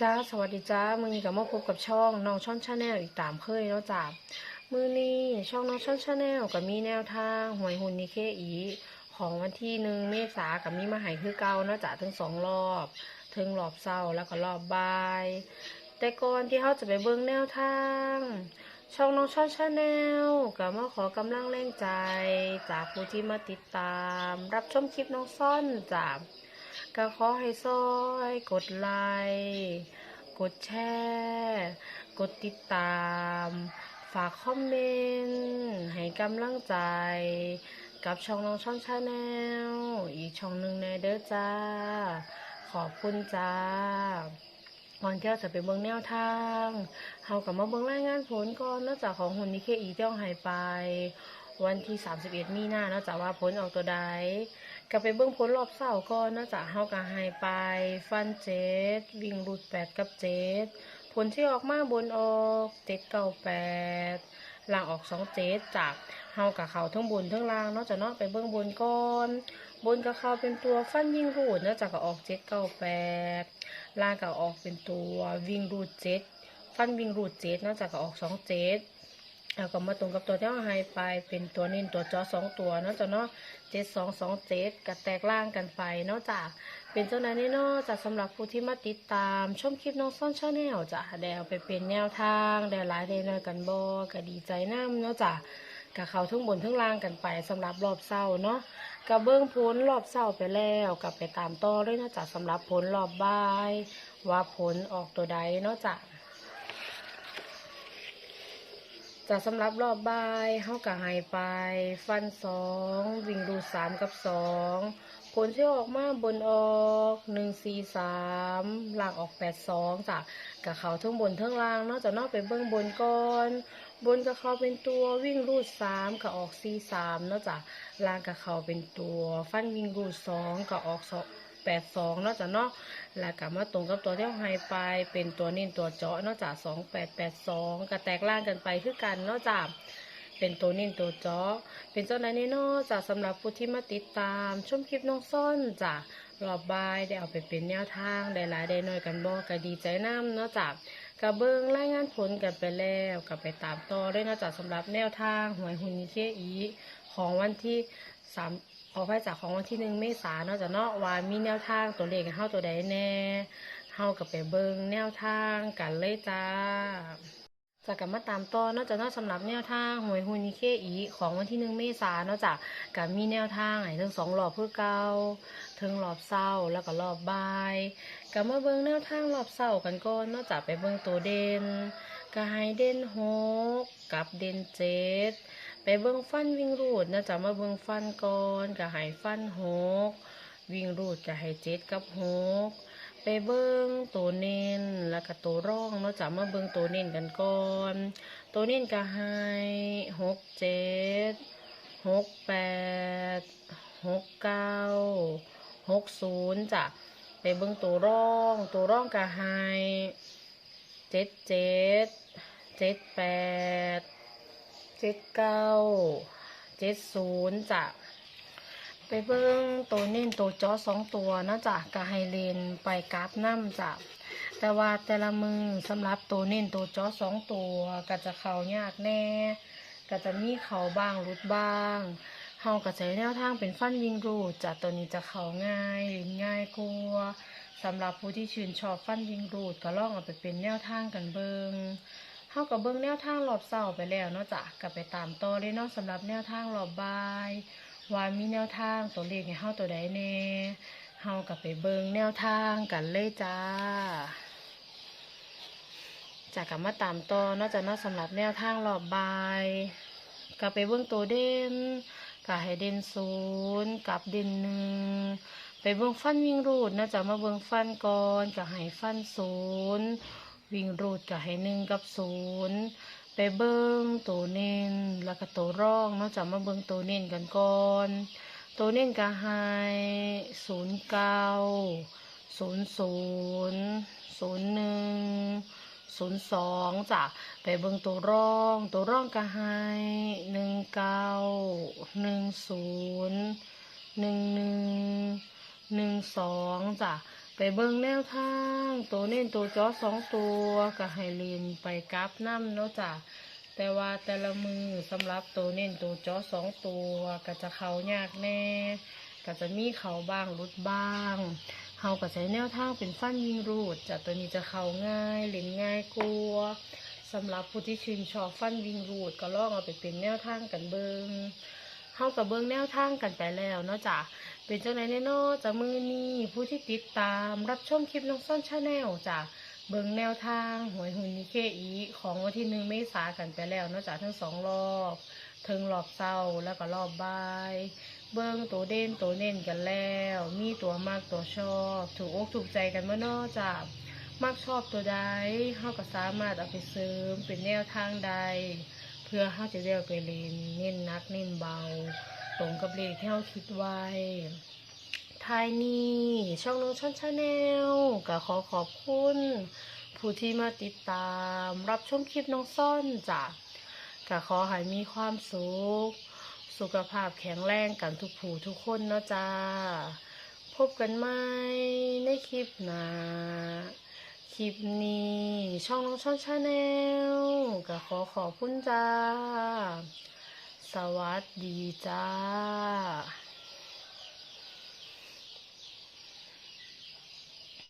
จ้าสวัสดีจ้ามือนี้กับมาพบกับช่องน้องช่อนชาแนลอีกตามเคยแล้วจ้ามือนี้ช่องน้องช่อนชาแนลกับมีแนวทางหวยหุ่นนิเคอีของวันที่หนึ่งเมษากับมีมาหายคือเก่าเนาะจ้าทั้งสองรอบถึงรอบเศร้าแล้วก็รอบบ่าย แต่ก่อนที่เขาจะไปเบิ่งแนวทาง ช่องน้องช่อนชาแนลกับมาขอกำลังแรงใจจากผู้ที่มาติดตาม รับชมคลิปน้องซ่อนจ้า ก็ขอให้ซอยกดไลค์กดแชร์กดติดตาม ฝากคอมเมนต์ให้กำลังใจ กับช่องน้องช่องชาแนลอีกช่องหนึ่งในเด้อจ้า ขอบคุณจ้าก่อนที่เราจะไปเบิ่งแนวทางเฮากลับมาเบิ่งรายงานผลก่อนนอกจากของหุ่นนิเคอีเจ้าหายไป วันที่ 31 มีนาเนอกจากว่าผลออกตัวใด ก็ไปเบิ่งผลรอบเสาก่อนเนอกจากเฮาก็ให้ไป ฟันเจ็ดวิ่งรูดแปดกับเจ็ดผลที่ออกมาบนออกเจ็ดเก้าแปดล่างออกสองเจ็ดจากเฮากับเขาทั้งบนทั้งล่างนอกจากนาะไปเบิ่งบนก่อนบนกับเขาเป็นตัวฟันวิ่งรูดเนอกจากก็ออกเจ็ดเก้าแปดล่างก็ออกเป็นตัววิ่งรูดเจ็ดฟันวิ่งรูดเจ็ดนอกจากก็ออกสองเจ็ด แล้วก็มาตรงกับตัวที่เราให้ไปเป็นตัวนิ่นตัวจอสองตัวเนาะจ้ะเนาะเจ็ดสองสองเจ็ดกับแตกล่างกันไปเนาะจ้ะเป็นเจ้านั้นนี่เนาะจ้ะสำหรับผู้ที่มาติดตามชมคลิปน้องซ่อนชาแนลจ้ะแดวไปเป็นแนวทางแดวหลายเดนอยกันบอก็ดีใจน้ำเนาะจ้ะกับเขาทั้งบนทั้งล่างกันไปสำหรับรอบเศร้าเนาะกับเบื้องพ้นรอบเศร้าไปแล้วกลับไปตามต่อเลยเนาะจ้ะสำหรับผลรอบบ่าย ว่าผลออกตัวใดเนาะจ้ะ จะสำหรับรอบบ่ายเฮากะให้ไป ฟันสองวิ่งดูสามกับสองผลที่ออกมาบนออกหนึ่งสี่สามล่างออกแปดสองจ้ะกะเขาทั้งบนทั้งล่างนอกจากนอกไปเบื้องบนก่อนบนกับเขาเป็นตัววิ่งรูดสามกับออกสี่สามนาะจ้ะล่างกับเขาเป็นตัว ฟันวิ่งรูดสองกับออกสอง แปดสองเนาะจ้ะเนาะแล้วก็มาตรงกับตัวที่เราให้ไปเป็นตัวนิ่นตัวเจาะเนอกจากสองแปดแปดสองก็แตกล่างกันไปคือกันเนอกจากเป็นตัวนิ่นตัวเจาะเป็นเจ้านั้นเนอกจากสำหรับผู้ที่มาติดตามชมคลิปน้องซ่อนจ้ะรอบบายได้เอาไปเป็นแนวทางได้หลายได้น้อยกันบอกก็ดีใจน้ำเนอกจากกระเบิงรายงานผลกันไปแล้วก็ไปตามต่อด้วยเนอกจากสำหรับแนวทางหวยหุนนิเคอีของวันที่สาม ขอไฟจากของวันที่หนึ่งเมษาเนาะจะเนาะว่ามีแนวทางตัวเลขให้เฮาตัวใดแน่เฮากับไปเบิงแนวทางกันเลยจ้าจะกลับมาตามต่อเนาะจ้ะเนาะสำหรับแนวทางหวยฮูนิเคอีของวันที่หนึ่งเมษาเนาะจ้ะกับมีแนวทางให้ทั้งสองรอบเพื่อเก่าถึงรอบเศร้าแล้วก็รอบบ่ายกลับมาเบิ่งแนวทางรอบเศร้ากันก่อนเนาะจ้ะไปเบิ่งตัวเด่น ก็ให้เด่นหกกับเด่นเจ็ดไปเบิ่งฟันวิ่งรูดนะจ๊ะมาเบิ่งฟันก่อนก็ให้ฟันหกวิ่งรูดก็ให้เจ็ดกับหกไปเบิ่งตัวเน้นแล้วก็ตัวร่องเนาะจ๊ะมาเบิ่งตัวเน้นกันก่อน ตัวเน้นก็ให้หกเจ็ดหกแปดหกเก้าหกศูนย์จ้ะไปเบิ่งตัวร่อง ตัวร่องก็ให้ เจ็ดเจ็ดเจ็ดแปดเจ็ดเก้าเจ็ดศูนย์จ้ะไปเบิ้งตัวเน้นตัวจอสองตัวนะจ้ะก็ให้เลนไปกราฟน้ำจ้ะแต่ว่าแต่ละมือสำหรับตัวเน้นตัวจอสองตัวก็จะเข้ายากแน่ก็จะมีเขาบ้างรุดบ้างเฮาก็ใช้แนวทางเป็นฟันยิงรูดจ้ะตัวนี้จะเข้าง่ายเล่นง่ายกลัวา สำหรับผู้ที่ชื่นชอบฟันยิงรูดก็ลองเอาไปเป็นแนวทางกันเบิงเฮากับเบิงแนวทางรอบเสาไปแล้วเนาะจ้ะก็ไปตามต่อเลยเนาะสำหรับแนวทางรอบบายว่ามีแนวทางตัวเลขให้เฮาตัวใดแน่เฮากับไปเบิงแนวทางกันเลยจ้าจากกลับมาตามต่อเนาะจ้ะเนาะสำหรับแนวทางรอบบายก็ไปเบิ่งตัวเด่นก็ให้เด่นศูนย์กับเด่นหนึ่ง ไปเบิ่งฟันวิ่งรูดนะจ้ะมาเบิ่งฟันก่อนก็ให้ฟันศูนย์วิ่งรูดก็ให้หนึ่งกับศูนย์ไปเบิ้งตัวเน้นแล้วก็ตัวร่องนอกจากมาเบิ้งตัวเน้นกันก่อนตัวเน้นก็ให้ศูนย์เก้าศูนย์ศูนย์ศูนย์หนึ่งศูนย์สองจ้ะไปเบิ้งตัวร่อง ตัวร่องก็ให้หนึ่งเก้าหนึ่งศูนย์หนึ่งหนึ่ง หนึ่งสองจ้ะไปเบิ่งแนวทาง ตัวเน้นตัวจอสองตัวก็ให้เรียนไปกราฟน้ำเนาะจ้ะแต่ว่าแต่ละมือสำหรับตัวเน้นตัวจอสองตัวก็จะเขายากแน่ก็จะมีเขาบ้างรุดบ้างเฮาก็ใช้แนวทางเป็นฟันยิงรูดจากตัวนี้จะเขาง่ายเล่นง่ายกลัวสำหรับผู้ที่ชื่นชอบฟันยิงรูดก็ลองเอาไปเป็นแนวทางกันเบิงเฮากับเบิงแนวทางกันไปแล้วเนาะจ้ะ เป็นจังไดแน่นอจะมือนี้ผู้ที่ติดตามรับชมคลิปน้องซ่อนชาแนลจ้ะเบิงแนวทางหวยหุ่นนิเคอีของวันที่หนึ่งเมษากันไปแล้วนาะจ้ะทั้งสองรอบถึงรอบเศร้าแล้วก็รอบบ่าย เบิ้งตัวเด่นตัวเน่นกันแล้ว มีตัวมากตัวชอบ ถูกอกถูกใจกันเมื่อนอจ้ะมักชอบตัวใดเฮาก็สามารถเอาไปเสริมเป็นแนวทางใด เพื่อเฮาจะได้เอาไปเล่นเน้นนักเน้นเบา ตรงกับเลขที่เฮาคิดไว้ท้ายนี้ช่องน้องช่อนชาแนลก็ขอขอบคุณ ผู้ที่มาติดตามรับชมคลิปน้องซ่อนจ้ะก็ขอให้มีความสุข สุขภาพแข็งแรงกันทุกผู้ทุกคนเนาะจ้า พบกันใหม่ในคลิปหน้าคลิปนี้ช่องน้องช่องชาแนลก็ขอขอบคุณจ้า สวัสดีจ้า